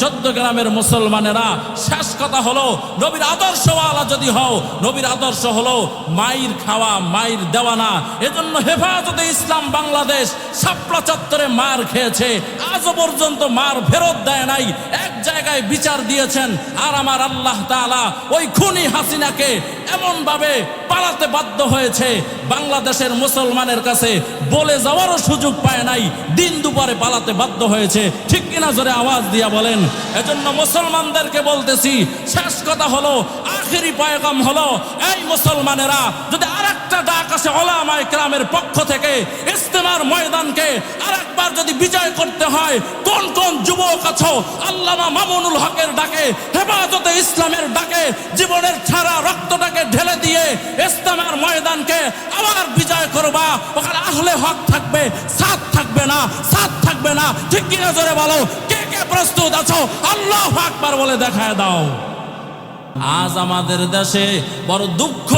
চোদ্দ গ্রামের মুসলমানেরা শেষ কথা হলো, নবীর আদর্শওয়ালা যদি হও, নবীর আদর্শ হলো মাইর খাওয়া মাইর দেওয়া না এজন্য হেফাজতে ইসলাম বাংলাদেশ সাপলা চত্বরে মার খেয়েছে। আজও পর্যন্ত মার ফেরত দেয় নাই। এক জায়গায় বিচার দিয়েছেন, আর আমার আল্লাহ তাআলা ওই খুনি হাসিনাকে এমন ভাবে পালাতে বাধ্য হয়েছে। বাংলাদেশের মুসলমানের কাছে বলে যাওয়ারও সুযোগ পায় নাই, দিন দুপুরে পালাতে বাধ্য হয়েছে। ঠিক কিনা জোরে আওয়াজ দিয়া বলেন এজন্য মুসলমানদেরকে বলতেছি, শেষ কথা হলো, আখেরি পায়গাম হলো, এই মুসলমানেরা যদি আরেকটা ডাক আসে ওলামায়ে কেরামের পক্ষ থেকে ইস্তেমার ময়দানকে আরেকবার যদি বিজয় করতে হয়, কোন কোন যুবক আছো, আল্লামা মামুনুল হকের ডাকে, হেফাজতে ইসলামের ডাকে, জীবনের ছাড়া রক্তটাকে ঢেলে দিয়ে ইসলামের ময়দানকে আবার বিজয় করবা? ওখানে আহলে হক থাকবে, সাথ থাকবে না, সাথ থাকবে না। ঠিক কিনা জোরে বলো প্রস্তুত আছো? আল্লাহ আকবার বলে দেখায় দাও। আজ আমাদের দেশে বড় দুঃখ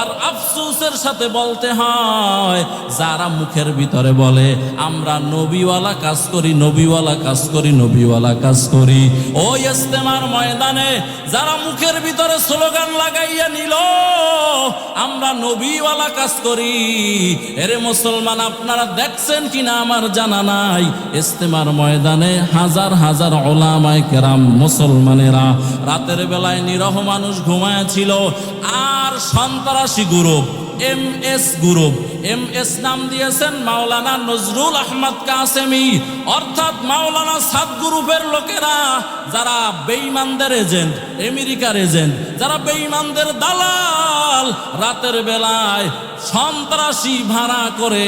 আর আফসোসের সাথে বলতে হয়, যারা মুখের ভিতরে বলে, আমরা নবীওয়ালা কাজ করি, নবীওয়ালা কাজ করি, নবীওয়ালা কাজ করি। ওই ইস্তেমার ময়দানে যারা মুখের ভিতরে স্লোগান লাগাইয়া নিল, আমরা নবীওয়ালা কাজ করি। এরে মুসলমান, আপনারা দেখছেন কিনা আমার জানা নাই? ইস্তেমার ময়দানে হাজার হাজার ওলামায় কেরাম মুসলমানেরা রাতের বেলায় নিরহ মানুষ ঘুমায়াছিল আর সন্ত্রাসী group, M S group, M S নাম দিয়েছেন মাওলানা নজরুল আহমদ কাসেমি। অর্থাৎ মাওলানা সাত গ্রুপের লোকেরা যারা বেঈমানদের এজেন্ট, আমেরিকার এজেন্ট, যারা বেঈমানদের দালাল, রাতের বেলায় সন্ত্রাসী ভাড়া করে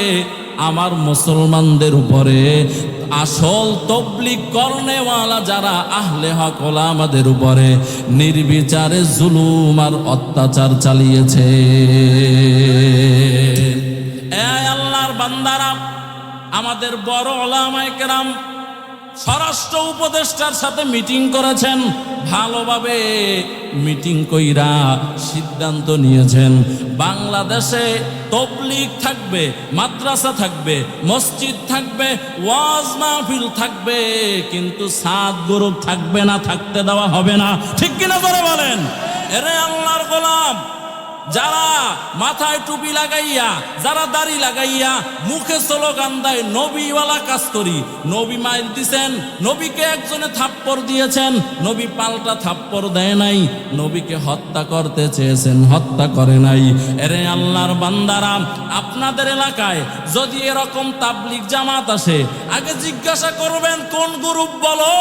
আমার মুসলমানদের উপরে আসল তবলিক কর্নেওয়ালা যারা আহলে হক আমাদের উপরে নির্বিচারে জুলুম আর অত্যাচার চালিয়েছে। আল্লাহর আমাদের বড় ওলামায় কেরাম স্বরাষ্ট্র উপদেষ্টার সাথে মিটিং করেছেন, ভালোভাবে মিটিং কইরা সিদ্ধান্ত নিয়েছেন। বাংলাদেশে তবলিগ থাকবে, মাদ্রাসা থাকবে, মসজিদ থাকবে, ওয়াজ মাহফিল থাকবে, কিন্তু সাত গ্রুপ থাকবে না, থাকতে দেওয়া হবে না। ঠিক কিনা করে বলেন? এরে আল্লাহর গোলাম! যারা মাথায় টুপি লাগাইয়া, যারা দাড়ি লাগাইয়া, মুখে স্লোগান দেয়, নবীওয়ালা কাজ করি। নবী মাইল দিছেন, নবীকে একজনে থাপ্পর দিয়েছেন, নবী পাল্টা থাপ্পর দেয় নাই, নবীকে হত্যা করতে চেয়েছেন, হত্যা করে নাই। এরে আল্লাহর বান্দারা, আপনাদের এলাকায় যদি এরকম তাবলিক জামাত আসে, আগে জিজ্ঞাসা করবেন, কোন গ্রুপ বলো?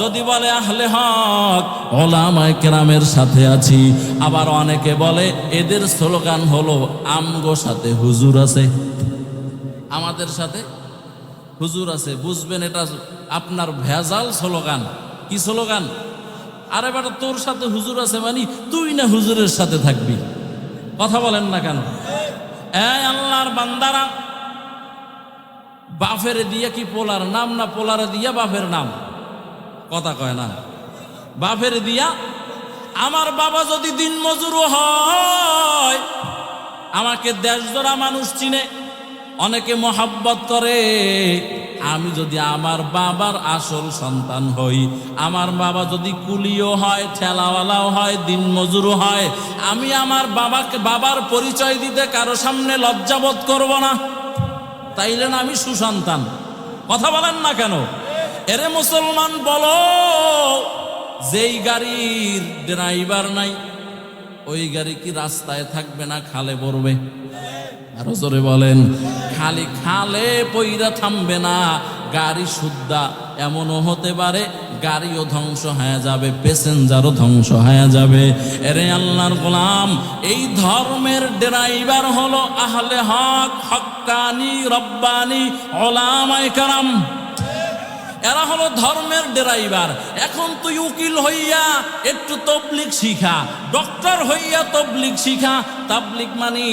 যদি বলে আহলে হক, ওলামায় কেরামের সাথে আছি, আবার অনেকে বলে, এদের স্লোগান হলো, আমগো সাথে হুজুর আছে। আমাদের সাথে হুজুর আছে, বুঝবেন এটা আপনার ভেজাল স্লোগান। কি স্লোগান? আরে বেটা, তোর সাথে হুজুর আছে মানে তুই না হুজুরের সাথে থাকবি? কথা বলেন না কেন? আল্লাহর বান্দারা, বাফের দিয়া কি পোলার নাম না পোলারে দিয়া বাফের নাম? কথা কয় না। বাপের দিয়া আমার বাবা যদি দিন মজুর হয়, আমাকে দেশ ধরা মানুষ চিনে, অনেকে মহাব্বত করে, আমি যদি আমার বাবার আসল সন্তান হই, আমার বাবা যদি কুলিও হয়, ঠেলাওয়ালাও হয় দিন মজুরও হয়, আমি আমার বাবাকে, বাবার পরিচয় দিতে কারও সামনে লজ্জাবোধ করব না। তাইলে না আমি সুসন্তান। কথা বলেন না কেন? এরে মুসলমান বলো যেই গাড়ির ড্রাইভার নাই, ওই গাড়ি কি রাস্তায় থাকবে না খালে পড়বে? আরও জোরে বলেন, খালি খালে পইরা থামবে না, গাড়ি শুদ্ধা এমনও হতে পারে, গাড়িও ধ্বংস হয়ে যাবে, প্যাসেঞ্জারও ধ্বংস হয়ে যাবে। এরে আল্লাহর গোলাম, এই ধর্মের ড্রাইভার হলো আহলে হক, হক্কানি, রব্বানি, ওলামায়ে কারাম। এরা হলো ধর্মের ড্রাইভার। এখন তুই উকিল হইয়া একটু তবলিক শিখা, ডক্টর হইয়া তবলিক শিখা। তাবলিক মানে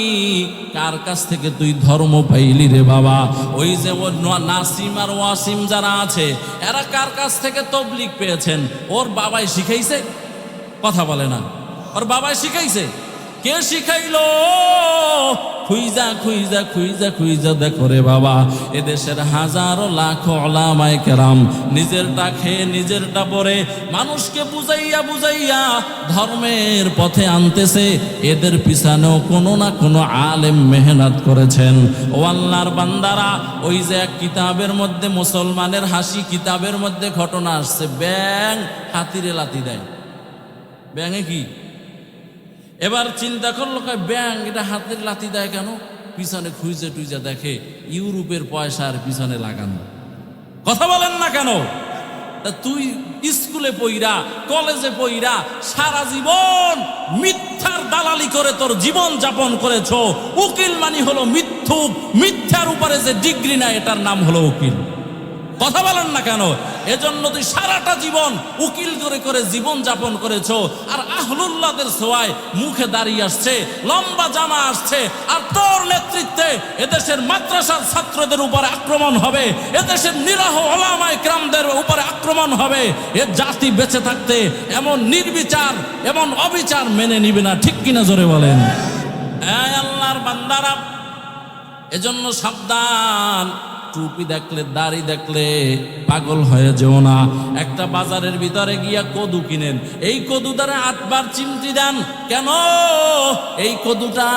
কার কাছ থেকে তুই ধর্ম পাইলি রে বাবা? ওই যে ও নাসিম আর ওয়াসিম যারা আছে, এরা কার কাছ থেকে তবলিক পেয়েছেন? ওর বাবাই শিখাইছে? কথা বলে না। ওর বাবাই শিখাইছে? কে শিখাইলো? খুইজা খুইজা খুইজা খুইজা দেখো রে বাবা, এদেশের হাজারো লাখো ওলামায়ে কেরাম, নিজেরটা খেয়ে নিজেরটা পরে মানুষকে বুঝাইয়া বুঝাইয়া ধর্মের পথে আনতেছে, এদের পিছনেও কোনো না কোনো আলেম মেহনত করেছেন। ও আল্লাহর বান্দারা, ওই যে এক কিতাবের মধ্যে মুসলমানের হাসি কিতাবের মধ্যে ঘটনা আসছে, ব্যাং হাতিরে লাতি দেয়। ব্যাঙে কি? এবার চিন্তা করল ব্যাং এটা হাতের লাতি দেয় কেন? পিছনে খুঁজে টুইজে দেখে ইউরোপের পয়সার পিছনে লাগানো। কথা বলেন না কেন? তা তুই স্কুলে পইরা কলেজে পইরা সারা জীবন মিথ্যার দালালি করে তোর জীবন যাপন করেছ। উকিল মানি হলো মিথ্যুক, মিথ্যার উপরে যে ডিগ্রি না এটার নাম হলো উকিল। কথা বলেন না কেন? এজন্য তুই সারাটা জীবন উকিল করে করে জীবন যাপন করেছ, আর আহলুল্লাদের সোয়ায় মুখে দাঁড়িয়ে আসছে, লম্বা জামা আসছে, আর তোর নেতৃত্বে এদেশের মাদ্রাসার ছাত্রদের উপরে আক্রমণ হবে, এদেশের নিরাহ ওলামায় ক্রামদের উপরে আক্রমণ হবে। এ জাতি বেঁচে থাকতে এমন নির্বিচার, এমন অবিচার মেনে নিবে না, ঠিক কিনা জোরে বলেন? আল্লাহর বান্দারা, এজন্য সাবধান। টুপি দেখলে, দাড়ি দেখলে পাগল হয়ে যেও না। একটা বাজারের ভিতরে গিয়া কদু কিনেন। এই কদু দ্বারা আটবার চিমটি দেন। কেন? এই কদুটা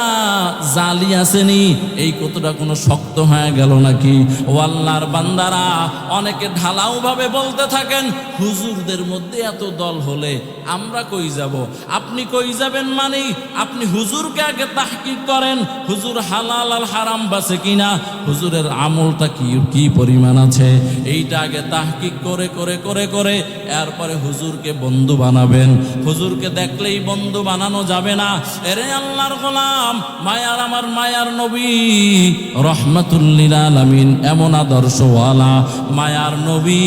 জালি আসেনি। এই কদুটা কোনো শক্ত হয়ে গেল নাকি? ও আল্লাহর বান্দারা, অনেকে ঢালাও ভাবে বলতে থাকেন, হুজুরদের মধ্যে এত দল হলে আমরা কই যাব? আপনি কই যাবেন মানে? আপনি হুজুরকে আগে তাহকিক করেন, হুজুর হালাল আর হারাম বাসে কিনা? হুজুরের আমলটা কি কি পরিমাণ আছে? এইটা আগে তাহকিক করে করে করে করে এরপরে হুজুরকে বন্ধু বানাবেন। হুজুরকে দেখলেই বন্ধু বানানো যাবে না। এরে আল্লাহর গোলাম, মায়ার আমার মায়ার নবী রহমাতুল্লিল আলামিন, এমন আদর্শওয়ালা, মায়ার নবী,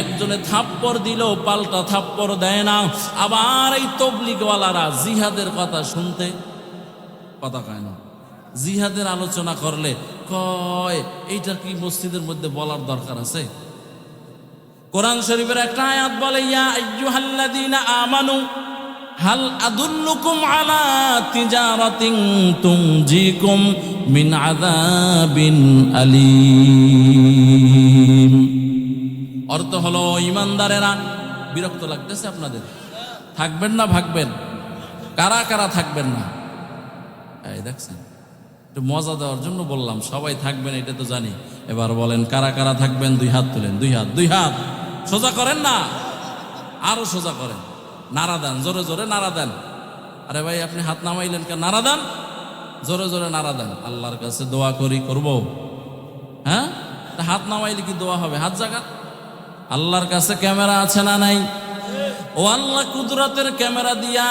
একজনে থাপ্পড় দিল পাল্টা থাপ্পড় দেয় না। আবার এই তবলিগওয়ালারা জিহাদের কথা শুনতে, কথা কয় না, জিহাদের আলোচনা করলে কয় এইটা কি মসজিদের মধ্যে বলার দরকার আছে? কোরআন শরীফের একটা আয়াত বলে, ইয়া আইয়ুহাল্লাযীনা আমানু, হাল আদুল্লুকুম আলা তিজারাতিন তুনজিকুম মিন আযাবিন আলীম। অর্থ হলো, ইমানদারেরা, বিরক্ত লাগতেছে আপনাদের। থাকবেন না, ভাগবেন। কারা কারা থাকবেন না? এই দেখছেন। একটু মজা দেওয়ার জন্য বললাম, সবাই থাকবেন, এটা তো জানি। এবার বলেন, কারা কারা থাকবেন? দুই হাত তুলেন, দুই হাত দুই হাত। সোজা করেন না? আরও সোজা করেন। নাড়া দেন, জোরে জোরে নাড়া দেন। আরে ভাই, আপনি হাত নামাইলেন কেন? নাড়া দেন। জোরে জোরে নাড়া দেন। আল্লাহর কাছে দোয়া করি, করব। হ্যাঁ? হাত নামাইলে কি দোয়া হবে? হাত জাগা আল্লাহর কাছে ক্যামেরা আছে না নাই? ও আল্লাহ কুদরতের ক্যামেরা দিয়া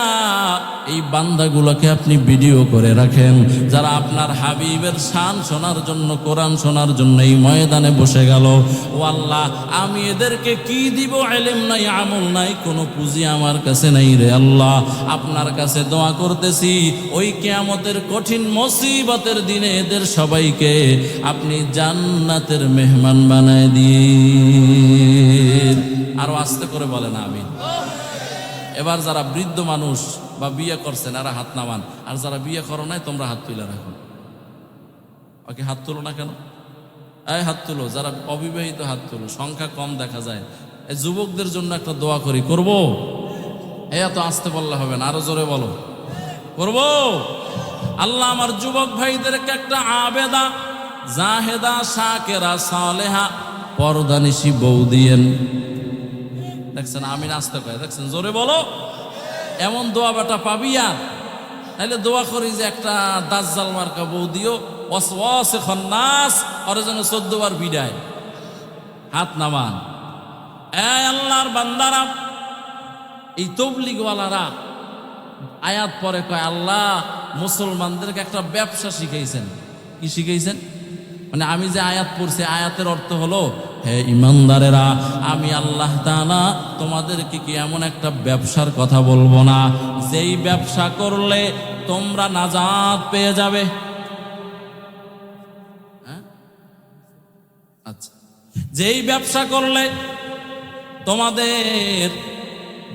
এই বান্দাগুলোকে আপনি ভিডিও করে রাখেন। যারা আপনার হাবিবের শান শোনার জন্য, কোরআন শোনার জন্য এই ময়দানে বসে গেল, ও আল্লাহ, আমি এদেরকে কি দিব? এলেম নাই, আমল নাই, কোনো পুঁজি আমার কাছে নাই রে আল্লাহ। আপনার কাছে দোয়া করতেছি, ওই কেয়ামতের কঠিন মুসিবতের দিনে এদের সবাইকে আপনি জান্নাতের মেহমান বানায় দিয়ে আরও আস্তে করে বলেন আমি এবার যারা বৃদ্ধ মানুষ বা বিয়ে করছেন, এরা হাত নামান। আর যারা বিয়ে করো নাই, তোমরা হাত তুলে রাখো। ওকে হাত তুলো না কেন? এই হাত তুলো, যারা অবিবাহিত হাত তুলো, সংখ্যা কম দেখা যায়। এই যুবকদের জন্য একটা দোয়া করি, করব? এই এত আসতে বললে হবে না, আরও জোরে বলো। করব? আল্লাহ আমার যুবক ভাইদেরকে একটা আবেদা, জাহেদা, শাকেরা, সালেহা পরদানিসি বউ দিয়েন। দেখছেন, আমি নাচতে পাই দেখছেন, জোরে বলো। এমন দোয়া বেটা পাবি আর। তাহলে দোয়া করি যে একটা দাজ্জাল মার্কা বউ দিও। অস খন্নাস, ওরে যেন চোদ্দ বার বিদায়। হাত নামান। এ আল্লাহর বান্দারা, এই তবলিগওয়ালারা, আয়াত পরে কয়, আল্লাহ, মুসলমানদেরকে একটা ব্যবসা শিখাইছেন। কি শিখাইছেন? মানে আমি যে আয়াত পড়ছি, আয়াতের অর্থ হলো হে ইমানদারেরা, আমি আল্লাহ তাআলা তোমাদেরকে কি এমন একটা ব্যবসার কথা বলব না? যেই ব্যবসা করলে তোমরা নাজাদ পেয়ে যাবে। হ্যাঁ? আচ্ছা। যেই ব্যবসা করলে তোমাদের,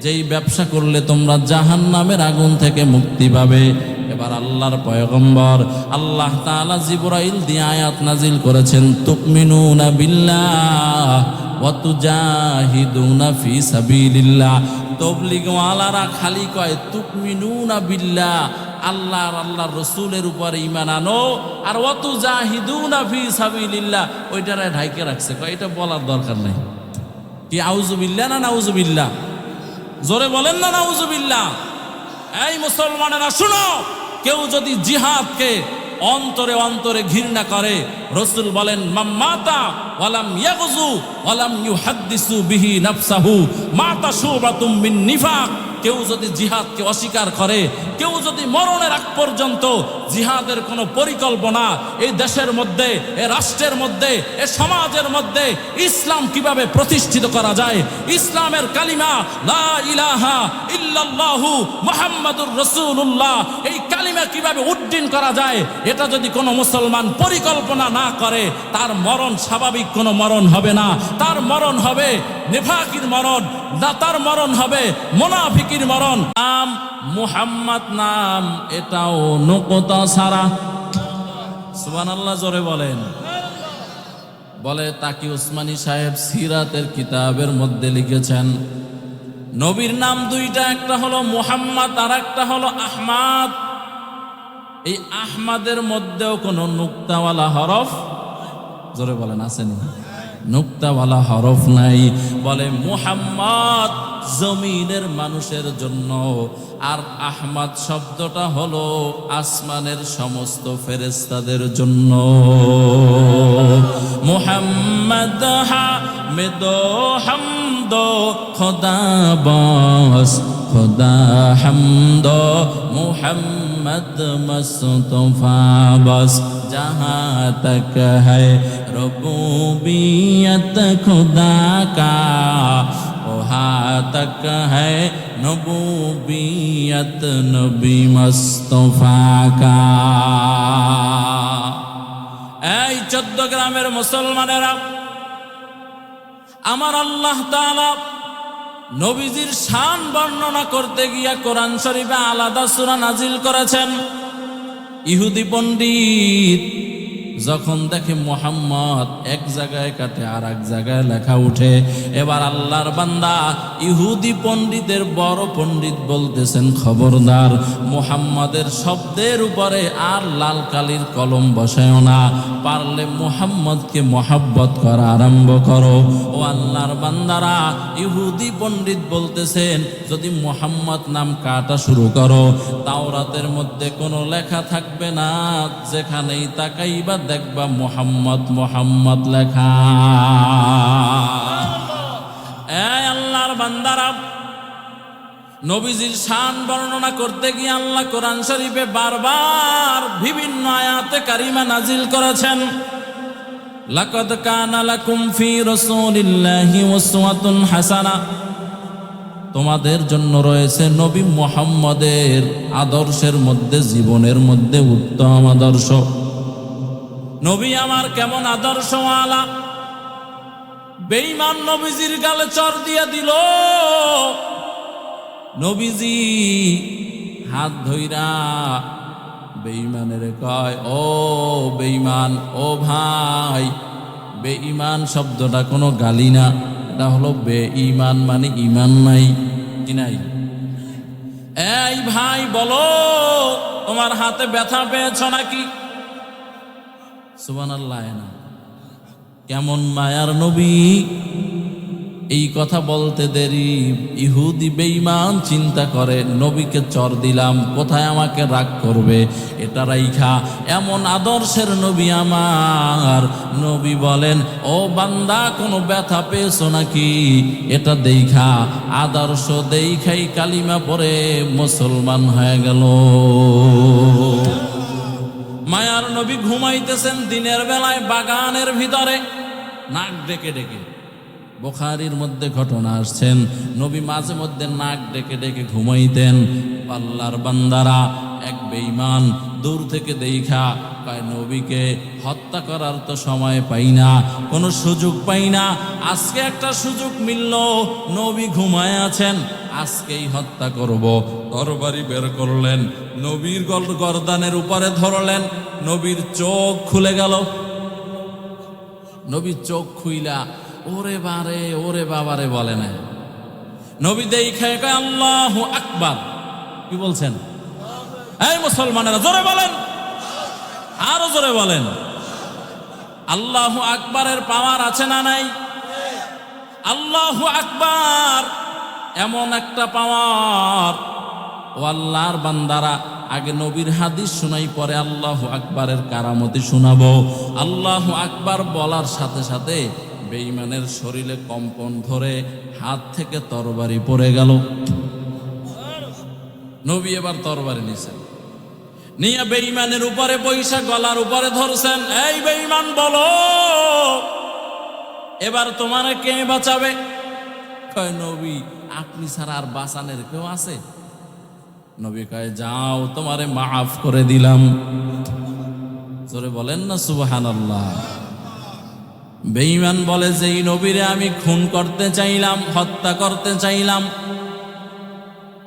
যেই ব্যবসা করলে তোমরা জাহান নামের আগুন থেকে মুক্তি পাবে। এবার আল্লাহর পয়গম্বর আল্লাহ তাআলা জিবরাইল দিয়ে আয়াত নাজিল করেছেন তুকমিনুনা বিল্লাহ ফি সাবিলিল্লাহ। খালি কয় আল্লাহ রসুলের ইমান আর ফি সাবিলিল্লাহ। ঢাইকে রাখছে, কয়, এটা বলার দরকার নাই। কি না নাউজুবিল্লাহ জোরে বলেন না এই শুনো কেউ যদি জিহাদকে অন্তরে অন্তরে ঘৃণা করে, রসুল বলেন কেউ যদি জিহাদকে অস্বীকার করে, কেউ যদি মরণের আগ পর্যন্ত জিহাদের কোনো পরিকল্পনা এই দেশের মধ্যে, এ রাষ্ট্রের মধ্যে, এ সমাজের মধ্যে ইসলাম কীভাবে প্রতিষ্ঠিত করা যায়, ইসলামের কালিমা লা ইলাহা ইল্লাল্লাহু মুহাম্মাদুর রাসূলুল্লাহ, এই কালিমা কীভাবে উড্ডীন করা যায়, এটা যদি কোনো মুসলমান পরিকল্পনা না করে, তার মরণ স্বাভাবিক, কোনো মরণ হবে না। তার মরণ হবে নেফাকির মরণ, না তার মরণ হবে মোনাফিকির মরণ। নাম মুহাম্মদ নাম, এটাও নকতা সারা সুবহানাল্লাহ, জোরে বলেন। বলে, তাকি উসমানী সাহেব সিরাতের কিতাবের মধ্যে লিখেছেন, নবীর নাম দুইটা, একটা হলো মুহাম্মদ আর একটা হলো আহমাদ। এই আহমাদের মধ্যেও কোনো নুক্তাওয়ালা হরফ? জোরে বলেন আসেনি নুক্তাওয়ালা হরফ নাই। বলে মুহাম্মদ জমিনের মানুষের জন্য। আর আহমাদ শব্দটা হলো আসমানের সমস্ত ফেরেস্তাদের জন্য। মুহাম্মদ হা হামদ খোদা খুদা হমদ, মোহাম্মদ মুস্তফা, বস জহা তক হুবিয়ত খুদা কা তক নবুবিয়ত নবী মুস্তফা কা। এই চোদ্দ গ্রামের মুসলমানেরা, আমার আল্লাহ তালা নবীজির শান বর্ণনা করতে গিয়া কোরআন শরীফে আলাদা সুরা নাজিল করেছেন। ইহুদি পণ্ডিত যখন দেখে মোহাম্মদ এক জায়গায় কাটে আর এক জায়গায় লেখা উঠে, এবার আল্লাহর বান্দা ইহুদি পণ্ডিতের বড় পণ্ডিত বলতেছেন, খবরদার, মোহাম্মদের শব্দের উপরে আর লাল কালির কলম বসায় না, পারলে মোহাম্মদকে মহাব্বত করা আরম্ভ করো। ও আল্লাহর বান্দারা ইহুদি পণ্ডিত বলতেছেন, যদি মোহাম্মদ নাম কাটা শুরু করো, তাওরাতের মধ্যে কোনো লেখা থাকবে না, যেখানেই তাকাইবা দেখবা মোহাম্মদ মোহাম্মদ লেখা। আল্লাহর বান্দারা, নবীজির শান বর্ণনা করতে গিয়ে আল্লাহ কোরআন শরীফে বারবার বিভিন্ন আয়াতে কারিমা নাজিল করেছেন। লাকাদ কানা লাকুম ফি রাসূলিল্লাহি উসওয়াতুন হাসানা। তোমাদের জন্য রয়েছে নবী মুহাম্মদের আদর্শের মধ্যে, জীবনের মধ্যে উত্তম আদর্শ। নবী আমার কেমন আদর্শওয়ালা? বেঈমান নবীজির গালে চর দিয়ে দিল। নবীজি হাত ধইরা বেঈমানের কয়, ও বেঈমান, ও ভাই, বেঈমান শব্দটা কোনো গালি না। এটা হলো বেঈমান মানে ইমান নাই, কি নাই? এই ভাই, বলো, তোমার হাতে ব্যথা পেয়েছ নাকি? কেমন মায়ার নবী? এই কথা বলতে দেরি। ইহুদি বেঈমান চিন্তা করে, নবীকে চর দিলাম, কোথায় আমাকে রাগ করবে? এটা রাইখা, এমন আদর্শের নবী আমার। নবী বলেন, ও বান্দা, কোনো ব্যথা পেয়েছ নাকি? এটা দেখা আদর্শ দেখাই কালিমা পরে মুসলমান হয়ে গেল। মায়ার নবী ঘুমাইতেছেন দিনের বেলায় বাগানের ভিতরে। নাক ডেকে ডেকে। বোখারির মধ্যে ঘটনা আসছেন, নবী মাঝে মধ্যে নাক ডেকে ডেকে ঘুমাইতেন। পাল্লার বান্দারা এক বেঈমান দূর থেকে দেখা কয়, নবীকে হত্যা করার তো সময় পাই না, কোনো সুযোগ পাই না। আজকে একটা সুযোগ মিলল, নবী ঘুমায় আছেন। আজকেই হত্যা করব। তরবারি বের করলেন, নবীর গর্দানের উপরে ধরলেন, নবীর চোখ খুলে গেল। নবীর চোখ খুইলা, ওরে বারে, ওরে বাবারে বলে না নবী দেখে কয়, আল্লাহ আকবার। কি বলছেন? এই মুসলমানেরা জোরে বলেন। আরও জোরে বলেন। আল্লাহ আকবারের পাওয়ার আছে না নাই? আল্লাহ আকবার। এমন একটা পাওয়ার। ও আল্লাহর বান্দারা, আগে নবীর হাদিস শোনাই, পরে আল্লাহ আকবারের কারামতি শোনাবো। আল্লাহ আকবার বলার সাথে সাথে বেঈমানের শরীরে কম্পন ধরে হাত থেকে তরবারি পড়ে গেল। নবী এবার তরবারি নিছেন। নিয়ে বেঈমানের উপরে পয়সা গলার উপরে ধরছেন, এই বেঈমান, বলো, এবার তোমার কে বাঁচাবে? কয়, নবী আপনি ছাড়া আর বাঁচানের কেউ আছে? নবী কয়, যাও, তোমারে মাফ করে দিলাম। জোরে বলেন না সুবাহান আল্লাহ বেঈমান বলে যে এই নবীরে আমি খুন করতে চাইলাম, হত্যা করতে চাইলাম।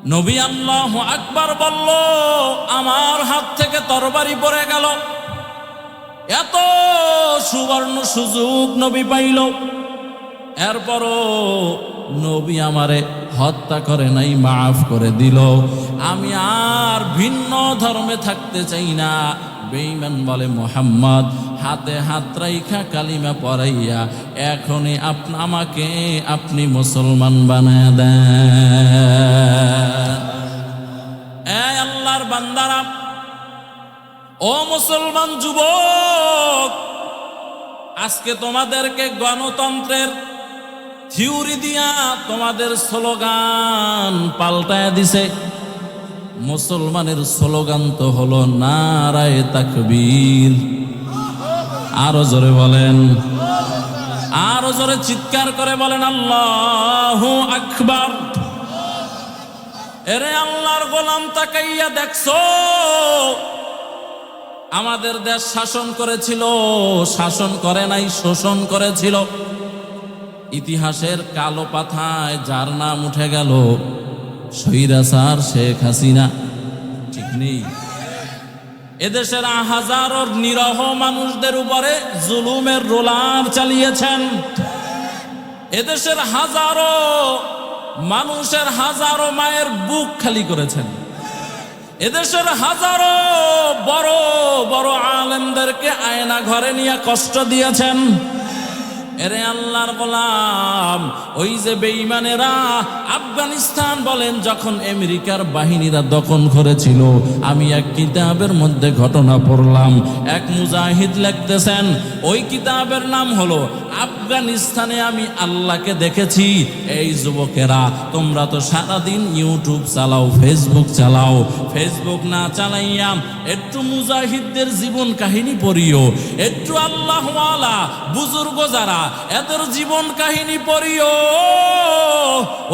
নবী আল্লাহ আকবার বলল, আমার হাত থেকে তরবারি পড়ে গেল। এত সুবর্ণ সুযোগ নবী পাইল। এরপরও নবী আমারে হত্যা করে নাই, মাফ করে দিল। আমি আর ভিন্ন ধর্মে থাকতে চাই না। বেঈমান বলে, মোহাম্মদ, হাতে হাত রাইখা কালিমা পরাইয়া এখনই আপনা, আমাকে আপনি মুসলমান বানায় দেন। আল্লাহর বান্দারা, ও মুসলমান যুবক, আজকে তোমাদেরকে গণতন্ত্রের থিওরি দিয়া তোমাদের স্লোগান পাল্টায় দিছে। মুসলমানের স্লোগান তো হলো নারায় তাকবীর। আরও জোরে বলেন। আরও জোরে চিৎকার করে বলেন, আল্লাহ আকবার। এরে আল্লাহর গোলাম তাকাইয়া দেখছ? আমাদের দেশ শাসন করেছিল, শাসন করে নাই, শোষণ করেছিল। ইতিহাসের কালো পাথায় যার নাম উঠে গেল সৈরাসার শেখ হাসিনা। ঠিক নেই। এদেশের হাজারো নিরহ মানুষদের উপরে জুলুমের রোলার চালিয়েছেন। এদেশের হাজারো মানুষের হাজারো মায়ের বুক খালি করেছেন। এদেশের হাজারো বড় বড় আলেমদেরকে আয়না ঘরে নিয়ে কষ্ট দিয়েছেন। এরে আল্লাহর গোলাম, ওই যে বেঈমানেরা আফগানিস্তান বলেন, যখন আমেরিকার বাহিনীরা দখল করেছিল, আমি এক কিতাবের মধ্যে ঘটনা পড়লাম। এক মুজাহিদ লিখতেছেন, ওই কিতাবের নাম হলো, আফগানিস্তানে আমি আল্লাহকে দেখেছি, এই যুবকেরা, তোমরা তো সারাদিন ইউটিউব চালাও, ফেসবুক চালাও, ফেসবুক না চালাইয়া একটু মুজাহিদদের জীবন কাহিনী পড়িও, একটু আল্লাহওয়ালা বুজুর্গ যারা এদের জীবন কাহিনী পড়িও।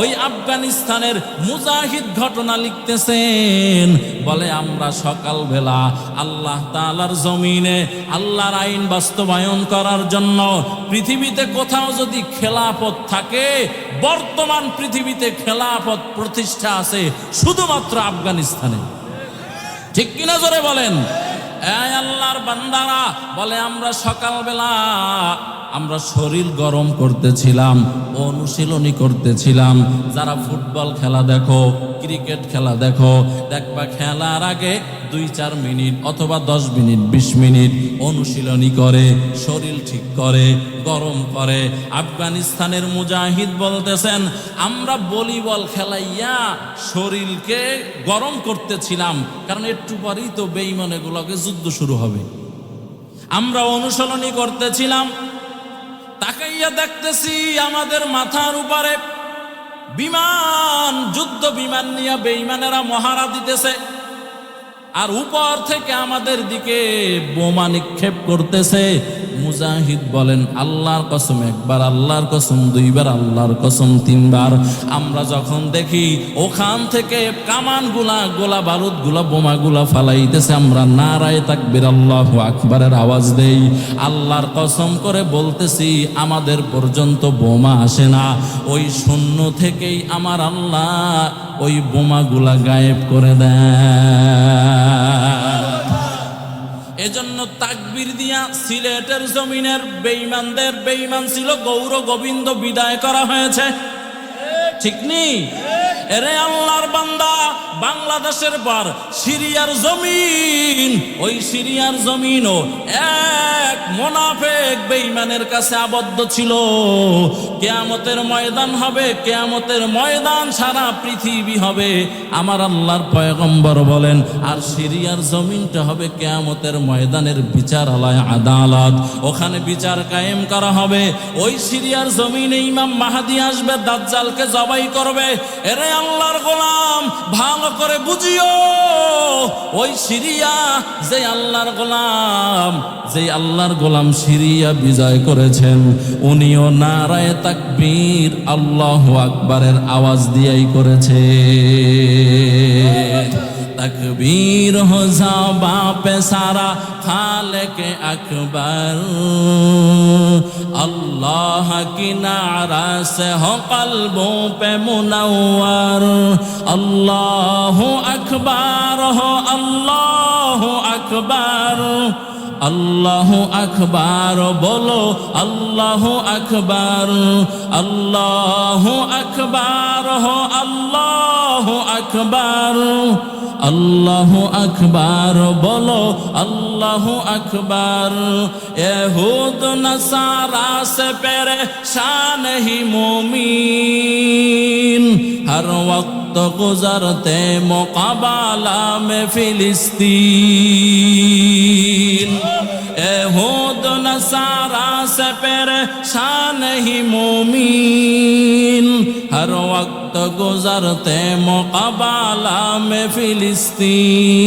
ওই আফগানিস্তানের মুজাহিদ ঘটনা লিখতেছেন, বলে, আমরা সকালবেলা আল্লাহ তালার জমিনে আল্লাহর আইন বাস্তবায়ন করার জন্য পৃথিবীতে কোথাও যদি খেলাপথ থাকে, বর্তমান পৃথিবীতে খেলাপথ প্রতিষ্ঠা আছে শুধুমাত্র আফগানিস্তানে। ঠিক কিনা জোরে বলেন? আল্লাহর বান্দারা, বলে, আমরা সকালবেলা আমরা শরীর গরম করতেছিলাম, অনুশীলনী করতেছিলাম। যারা ফুটবল খেলা দেখো, ক্রিকেট খেলা দেখো, দেখবা খেলার আগে দুই চার মিনিট অথবা দশ মিনিট, বিশ মিনিট অনুশীলনী করে, শরীর ঠিক করে, গরম করে। আফগানিস্তানের মুজাহিদ বলতেছেন, আমরা ভলিবল খেলাইয়া শরীরকে গরম করতেছিলাম, কারণ একটু পরেই তো বেইমানেগুলোকে যুদ্ধ শুরু হবে। আমরা অনুশীলনী করতেছিলাম তাকাইয়া দেখতেছি আমাদের মাথার উপরে বিমান, যুদ্ধ বিমান নিয়ে বেইমানেরা মহারা দিতেছে। আর উপর থেকে আমাদের দিকে বোমা নিক্ষেপ করতেছে। মুজাহিদ বলেন, আল্লাহর কসম একবার, আল্লাহর কসম দুইবার, আল্লাহর কসম তিনবার। আমরা যখন দেখি ওখান থেকে কামানগুলা, গোলা বারুদগুলা, বোমা গুলা ফালাইতেছে, আমরা নারায় তাকবির, আল্লাহ আকবারের আওয়াজ দেই। আল্লাহর কসম করে বলতেছি, আমাদের পর্যন্ত বোমা আসে না। ওই শূন্য থেকেই আমার আল্লাহ ওই বোমাগুলা গায়েব করে দেয় এজন্য তাকবির দিয়া সিলেটের জমিনের বেইমানদের বেইমান ছিল গৌর গোবিন্দ বিদায় করা হয়েছে। ঠিক নেই? এরে আল্লাহর বান্দা, বাংলাদেশের পর সিরিয়ার জমিন, ওই সিরিয়ার জমিনও এক মোনাফেক বেঈমানের কাছে আবদ্ধ ছিল। কেয়ামতের ময়দান হবে, কেয়ামতের ময়দান সারা পৃথিবী হবে, আমার আল্লাহর পয়গম্বর বলেন, আর সিরিয়ার জমিনটা হবে কেয়ামতের ময়দানের বিচারালয় আদালত। ওখানে বিচার কায়েম করা হবে। ওই সিরিয়ার জমিনে ইমাম মাহাদি আসবে, দাজ্জালকে জবাই করবে। এরে আল্লাহর গোলাম ভালো করে বুঝিও, ওই সিরিয়া যে আল্লাহর গোলাম, যে আল্লাহর গোলাম সিরিয়া বিজয় করেছেন, উনিও নারায় তাকবীর আল্লাহ আকবারের আওয়াজ দিয়াই করেছে। تکبیر ہو زبا پہ سارا خالق اکبر اللہ کی نعرہ سے ہو قلبوں پہ منور اللہ اکبر ہو اللہ اکبر আল্লাহ আকবার, বলো আল্লাহ আকবার আল্লাহ আকবার হো আল্লাহ আকবার আল্লাহ আকবার, বলো আল্লাহ আকবার। এহুদ নসারা সে পেরে শান হি মোমিন। হর وقت گزرتے مقابلہ میں فلسطین नसारा से परेशान ही मोमीन हर वक्त गुजरते मुकाबला में फिलिस्तीन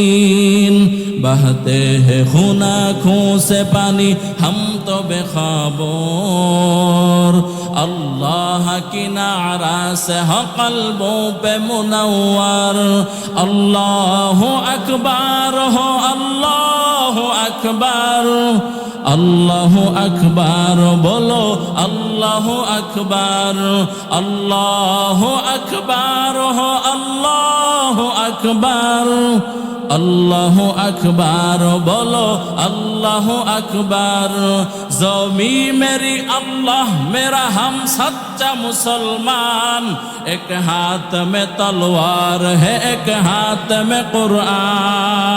बहते हैं खूना खून से पानी हम तो बेखबर अल्लाह की नारा से हो कल्बों पे मुनव्वर अल्लाह अकबर हो अल्लाह अकबर আল্লাহ আকবর, বলো আল্লাহ আকবর আল্লাহ আকবর, হো আল্লাহ আকবর আল্লাহ আকবর, বলো আল্লাহ আকবর, জমি মেরি আল্লাহ, মেরা হাম সচ্চা মুসলমান, এক হাত মে তলোয়ার হে, এক হাত মে কুরআন।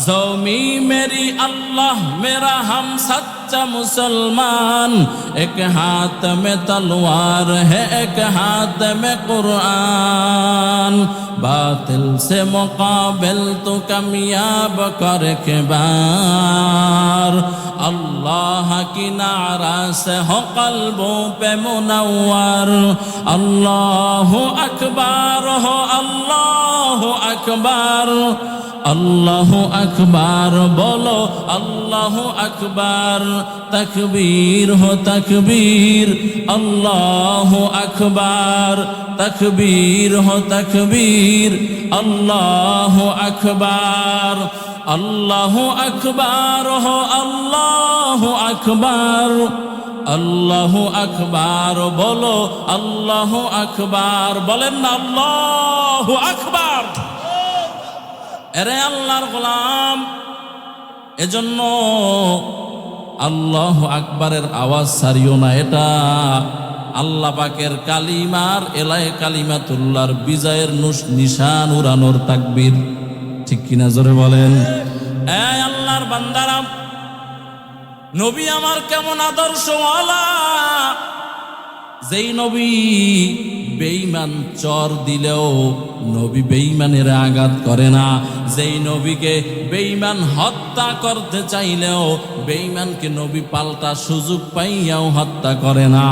زومی میری اللہ میرا ہم سچا مسلمان ایک ہاتھ میں تلوار ہے ایک ہاتھ میں قرآن باطل سے مقابل تو کامیاب کر کے بار اللہ کی نعرہ سے ہو قلبوں پہ منور اللہ اکبر ہو اللہ اکبر আল্লাহ আকবার, বলো আল্লাহ আকবার, তকবীর হো তকবীর, আল্লাহ আকবার, তকবীর হো তকবীর, আল্লাহ আকবার আল্লাহ আকবার হো আল্লাহ আকবার আল্লাহ আকবার, বলো আল্লাহ আকবার, বলেন না আল্লাহ আকবার। এরে আল্লাহর গোলাম। এজন্য আল্লাহ আকবারের আওয়াজ সারিও না এটা। আল্লাহ পাকের কালিমার এলায় কালিমাতুল্লাহর বিজয়ের নুস- নিশান উড়ানোর তাকবীর। ঠিক কিনা জোরে বলেন? আল্লাহর বান্দারাম, নবী আমার কেমন আদর্শওয়ালা? যেই নবী বেঈমান চর দিলেও নবী বেঈমানের আঘাত করে না। যেই নবীকে বেইমান হত্যা করতে চাইলেও বেঈমানকে নবী পাল্টা সুযোগ পাইয়াও হত্যা করে না।